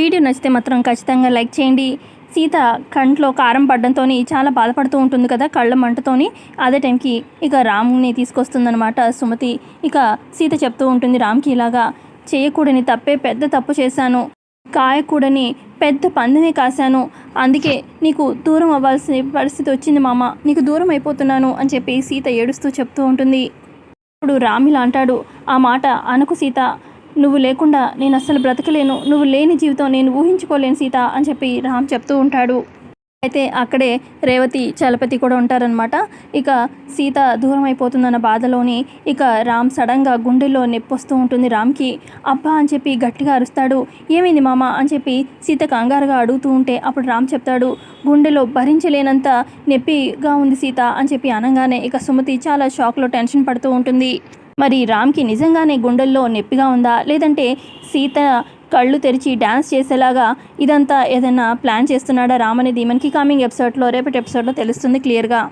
Video నచ్చితే మాత్రం ఖచ్చితంగా లైక్ చేయండి. సీత కంట్లో కారం పడడంతో చాలా బాధపడుతూ ఉంటుంది కదా కళ్ళ మంటతోని. అదే టైంకి ఇక రామ్ని తీసుకొస్తుందనమాట సుమతి. ఇక సీత చెప్తూ ఉంటుంది రామ్కి ఇలాగా చేయకూడని తప్పే పెద్ద తప్పు చేశాను. కాయకూడని పెద్ద పందినే కాశాను. అందుకే నీకు దూరం అవ్వాల్సిన పరిస్థితి వచ్చింది మామ. నీకు దూరం అయిపోతున్నాను అని చెప్పి సీత ఏడుస్తూ చెప్తూ ఉంటుంది. ఇప్పుడు రామిలా అంటాడు ఆ మాట అనకు సీత. నువ్వు లేకుండా నేను అస్సలు బ్రతకలేను. నువ్వు లేని జీవితం నేను ఊహించుకోలేను సీత అని చెప్పి రామ్ చెప్తూ ఉంటాడు. అయితే అక్కడే రేవతి చలపతి కూడా ఉంటారనమాట ఇక సీత దూరం అయిపోతుందన్న బాధలోని ఇక రామ్ సడన్గా గుండెల్లో నొప్పి వస్తూ ఉంటుంది రామ్కి. అబ్బా అని చెప్పి గట్టిగా అరుస్తాడు. ఏమైంది మామ? అని చెప్పి సీత కంగారుగా అడుగుతూ ఉంటే అప్పుడు రామ్ చెప్తాడు. గుండెలో భరించలేనంత నొప్పిగా ఉంది సీత అని చెప్పి అనగానే ఇక సుమతి చాలా షాక్లో టెన్షన్ పడుతూ ఉంటుంది. మరి రామ్కి నిజంగానే గుండెల్లో నొప్పిగా ఉందా? లేదంటే సీత కళ్ళు తెరిచి డ్యాన్స్ చేసేలాగా ఇదంతా ఏదైనా ప్లాన్ చేస్తున్నాడా రామ్ అనేది మనకి కమింగ్ ఎపిసోడ్లో రేపటి ఎపిసోడ్లో తెలుస్తుంది క్లియర్గా.